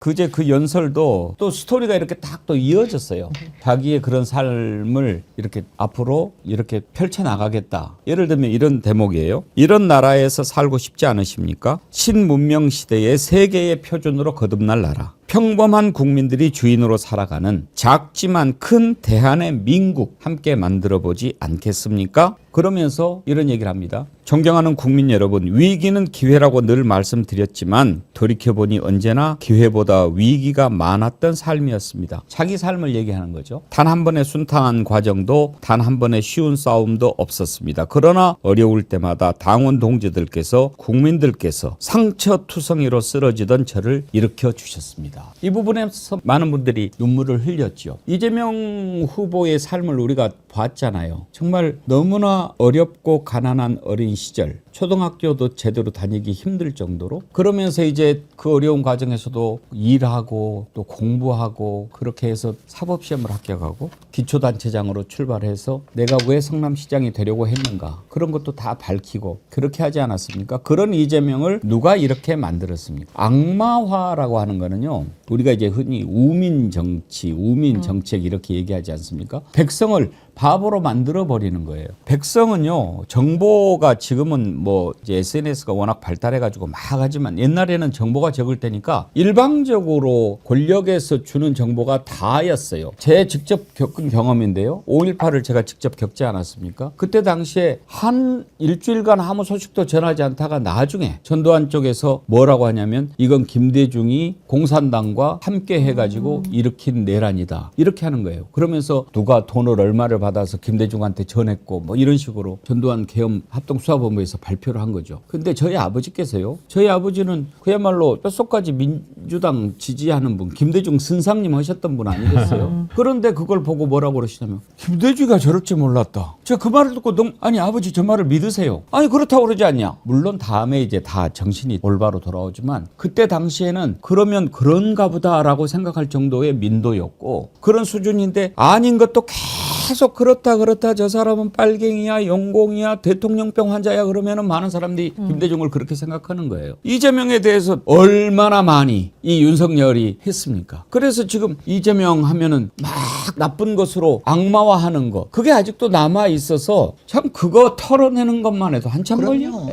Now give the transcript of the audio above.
그제 그 연설도 또 스토리가 이렇게 딱 또 이어졌어요. 자기의 그런 삶을 이렇게 앞으로 이렇게 펼쳐 나가겠다. 예를 들면 이런 대목이에요. 이런 나라에서 살고 싶지 않으십니까? 신문명 시대의 세계의 표준으로 거듭날 나라. 평범한 국민들이 주인으로 살아가는 작지만 큰 대한의 민국 함께 만들어 보지 않겠습니까? 그러면서 이런 얘기를 합니다. 존경하는 국민 여러분, 위기는 기회라고 늘 말씀드렸지만 돌이켜보니 언제나 기회보다 위기가 많았던 삶이었습니다. 자기 삶을 얘기하는 거죠. 단 한 번의 순탄한 과정도 단 한 번의 쉬운 싸움도 없었습니다. 그러나 어려울 때마다 당원 동지들께서 국민들께서 상처투성이로 쓰러지던 저를 일으켜 주셨습니다. 이 부분에서 많은 분들이 눈물을 흘렸죠. 이재명 후보의 삶을 우리가 봤잖아요. 정말 너무나 어렵고 가난한 어린 시절, 초등학교도 제대로 다니기 힘들 정도로 그러면서 이제 그 어려운 과정에서도 일하고 또 공부하고 그렇게 해서 사법시험을 합격하고 기초단체장으로 출발해서 내가 왜 성남시장이 되려고 했는가 그런 것도 다 밝히고 그렇게 하지 않았습니까? 그런 이재명을 누가 이렇게 만들었습니까? 악마화라고 하는 거는요. 우리가 이제 흔히 우민 정치, 우민 정책 이렇게 얘기하지 않습니까? 백성을 바보로 만들어 버리는 거예요. 백성은요 정보가 지금은 뭐 이제 SNS가 워낙 발달해가지고 막 하지만 옛날에는 정보가 적을 때니까 일방적으로 권력에서 주는 정보가 다였어요. 제 직접 겪은 경험인데요. 5.18을 제가 직접 겪지 않았습니까? 그때 당시에 한 일주일간 아무 소식도 전하지 않다가 나중에 전두환 쪽에서 뭐라고 하냐면 이건 김대중이 공산당과 함께 해가지고 일으킨 내란이다. 이렇게 하는 거예요. 그러면서 누가 돈을 얼마를 받 아서 김대중한테 전했고 뭐 이런 식으로 전두환 계엄 합동수사본부에서 발표를 한 거죠. 근데 저희 아버지께서요. 저희 아버지는 그야말로 뼛속까지 민 주당 지지하는 분, 김대중 선상님 하셨던 분 아니겠어요? 그런데 그걸 보고 뭐라고 그러시냐면 김대중이가 저럴 줄 몰랐다. 제가 그 말을 듣고 너무 아니 아버지 저 말을 믿으세요. 아니 그렇다고 그러지 않냐. 물론 다음에 이제 다 정신이 올바로 돌아오지만 그때 당시에는 그러면 그런가 보다라고 생각할 정도의 민도였고 그런 수준인데 아닌 것도 계속 그렇다 그렇다 저 사람은 빨갱이야 영공이야 대통령병 환자야 그러면은 많은 사람들이 김대중을 그렇게 생각하는 거예요. 이재명에 대해서 얼마나 많이 이 윤석열이 했습니까? 그래서 지금 이재명 하면은 막 나쁜 것으로 악마화하는 거 그게 아직도 남아 있어서 참 그거 털어내는 것만 해도 한참. 걸려요.